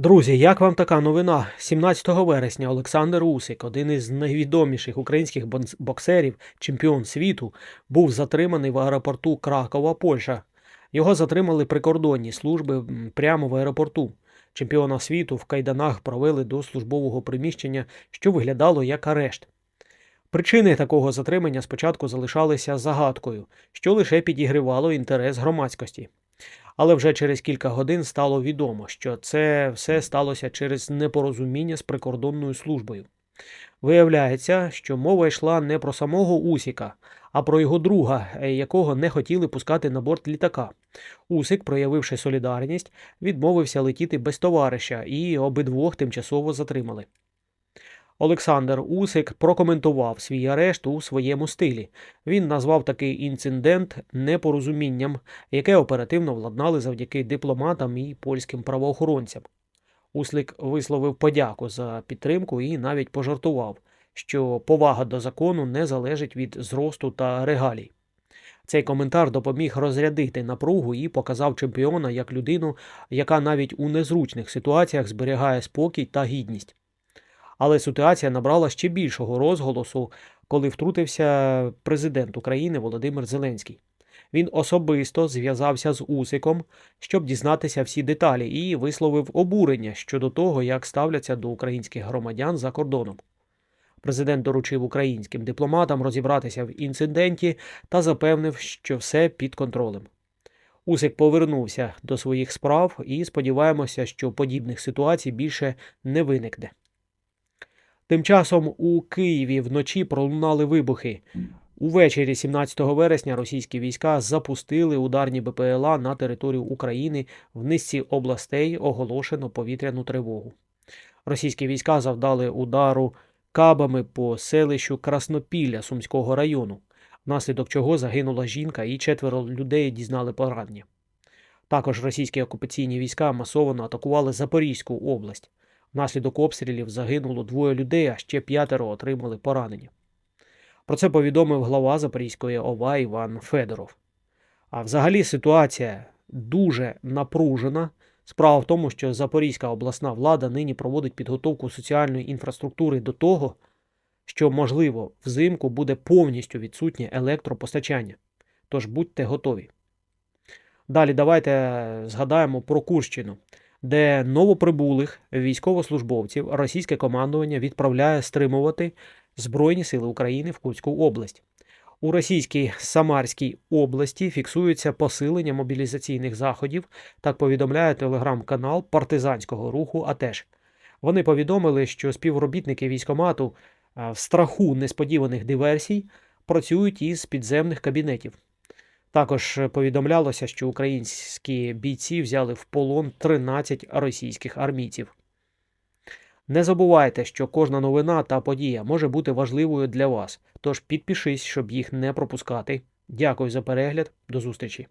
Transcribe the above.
Друзі, як вам така новина? 17 вересня Олександр Усик, один із найвідоміших українських боксерів, чемпіон світу, був затриманий в аеропорту Кракова, Польща. Його затримали прикордонні служби прямо в аеропорту. Чемпіона світу в кайданах провели до службового приміщення, що виглядало як арешт. Причини такого затримання спочатку залишалися загадкою, що лише підігривало інтерес громадськості. Але вже через кілька годин стало відомо, що це все сталося через непорозуміння з прикордонною службою. Виявляється, що мова йшла не про самого Усіка, а про його друга, е, якого не хотіли пускати на борт літака. Усик, проявивши солідарність, відмовився летіти без товариша і обидвох тимчасово затримали. Олександр Усик прокоментував свій арешт у своєму стилі. Він назвав такий інцидент непорозумінням, яке оперативно владнали завдяки дипломатам і польським правоохоронцям. Услик висловив подяку за підтримку і навіть пожартував, що повага до закону не залежить від зросту та регалій. Цей коментар допоміг розрядити напругу і показав чемпіона як людину, яка навіть у незручних ситуаціях зберігає спокій та гідність. Але ситуація набрала ще більшого розголосу, коли втрутився президент України Володимир Зеленський. Він особисто зв'язався з Усиком, щоб дізнатися всі деталі, і висловив обурення щодо того, як ставляться до українських громадян за кордоном. Президент доручив українським дипломатам розібратися в інциденті та запевнив, що все під контролем. Усик повернувся до своїх справ і сподіваємося, що подібних ситуацій більше не виникне. Тим часом у Києві вночі пролунали вибухи. Увечері 17 вересня російські війська запустили ударні БПЛА на територію України в низці областей оголошено повітряну тривогу. Російські війська завдали удару кабами по селищу Краснопілля Сумського району, внаслідок чого загинула жінка і четверо людей дізнали поранення. Також російські окупаційні війська масово атакували Запорізьку область. Внаслідок обстрілів загинуло двоє людей, а ще п'ятеро отримали поранення. Про це повідомив глава Запорізької ОВА Іван Федоров. А взагалі ситуація дуже напружена. Справа в тому, що Запорізька обласна влада нині проводить підготовку соціальної інфраструктури до того, що, можливо, взимку буде повністю відсутнє електропостачання. Тож будьте готові. Далі давайте згадаємо про Курщину, де новоприбулих військовослужбовців російське командування відправляє стримувати Збройні сили України в Курську область. У російській Самарській області фіксується посилення мобілізаційних заходів, так повідомляє телеграм-канал партизанського руху АТЕШ. Вони повідомили, що співробітники військомату в страху несподіваних диверсій працюють із підземних кабінетів. Також повідомлялося, що українські бійці взяли в полон 13 російських армійців. Не забувайте, що кожна новина та подія може бути важливою для вас, тож підпишись, щоб їх не пропускати. Дякую за перегляд, до зустрічі!